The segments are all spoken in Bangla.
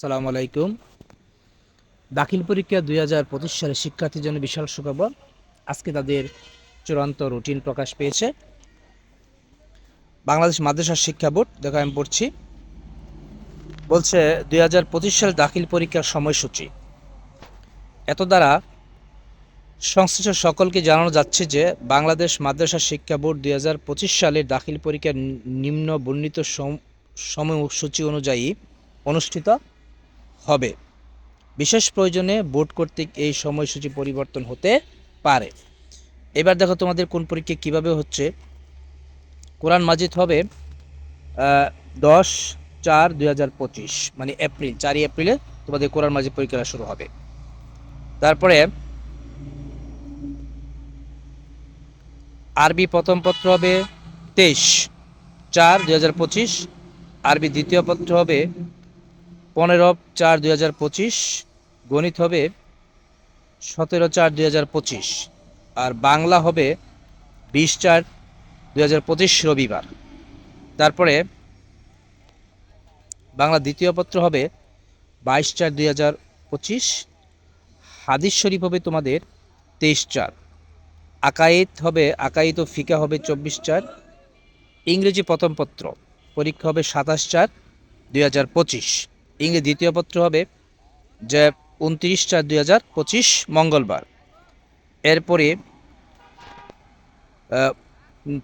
আসসালামু আলাইকুম। দাখিল পরীক্ষা দুই হাজার পঁচিশ সালে শিক্ষার্থীর জন্য বিশাল সুখবর। আজকে তাদের চূড়ান্ত রুটিন প্রকাশ পেয়েছে। বাংলাদেশ মাদ্রাসা শিক্ষা বোর্ড, দেখো আমি পড়ছি। বলছে, দুই হাজার পঁচিশ সালে দাখিল পরীক্ষার সময়সূচি। এত দ্বারা সংশ্লিষ্ট সকলকে জানানো যাচ্ছে যে, বাংলাদেশ মাদ্রাসা শিক্ষা বোর্ড দুই হাজার পঁচিশ সালের দাখিল পরীক্ষার নিম্ন বর্ণিত সম- সময়সূচি অনুযায়ী অনুষ্ঠিত হবে। বিশেষ প্রয়োজনে বোর্ড কর্তৃক এই সময়সূচি পরিবর্তন হতে পারে। এবার দেখো তোমাদের কোন পরীক্ষা কীভাবে হচ্ছে। কোরআন মাজিদ হবে দশ চার দুই মানে এপ্রিল, চারই এপ্রিলে তোমাদের কোরআন মাজিদ পরীক্ষা শুরু হবে। তারপরে আরবি প্রথম পত্র হবে তেইশ চার দুই আরবি দ্বিতীয় পত্র হবে পনেরো চার দুই হাজার পঁচিশ, গণিত হবে সতেরো চার দুই হাজার পঁচিশ, আর বাংলা হবে বিশ চার দুই হাজার পঁচিশ রবিবার। তারপরে বাংলা দ্বিতীয় পত্র হবে বাইশ চার দুই হাজার পঁচিশ, হাদিস শরীফ হবে তোমাদের তেইশ চার আকাইদ হবে আকাইদ ও ফিকা হবে চব্বিশ চার, ইংরেজি প্রথম পত্র, পরীক্ষা হবে সাতাশ চার দুই হাজার পঁচিশ। ইংরেজি দ্বিতীয় পত্র হবে যে উনত্রিশ চার দুই হাজার পঁচিশ মঙ্গলবার। এরপরে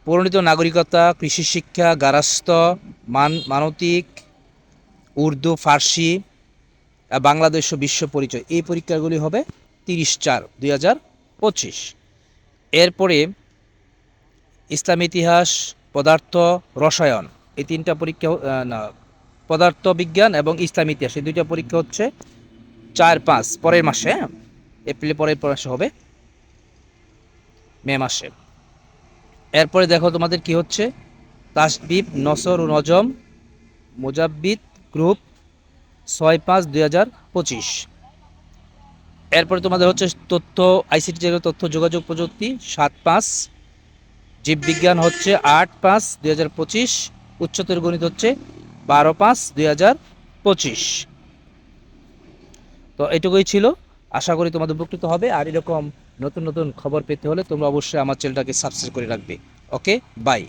পরিণত নাগরিকতা, কৃষি শিক্ষা গারাস্থ মান, মানতিক, উর্দু, ফার্সি বাংলাদেশ ও বিশ্ব পরিচয়, এই পরীক্ষাগুলি হবে তিরিশ চার দুই হাজার পঁচিশ। এরপরে, ইসলাম ইতিহাস, পদার্থ, রসায়ন, এই তিনটা পরীক্ষা না পদার্থ বিজ্ঞান এবং ইসলাম ইতিহাস। এই দুইটা পরীক্ষা হচ্ছে চার পাঁচ, পরের মাসে হ্যাঁ? এপ্রিলে পরের মাসে হবে মে মাসে। এরপরে দেখো তোমাদের কি হচ্ছে? তাসবিব নসর ও নজম, মোজাব্বিদ গ্রুপ ছয় পাঁচ দুই হাজার পঁচিশ। এরপরে তোমাদের হচ্ছে তথ্য, আইসিটি যেগুলো তথ্য, যোগাযোগ প্রযুক্তি সাত পাঁচ, জীববিজ্ঞান হচ্ছে আট পাঁচ দুই হাজার পঁচিশ, উচ্চতর গণিত হচ্ছে বারো পাঁচ দুই হাজার পঁচিশ। তো এটুকুই ছিল। আশা করি তোমাদের উপকৃত হবে। আর এরকম নতুন নতুন খবর পেতে হলে তোমরা অবশ্যই আমার চ্যানেলটাকে সাবস্ক্রাইব করে রাখবে। ওকে? বাই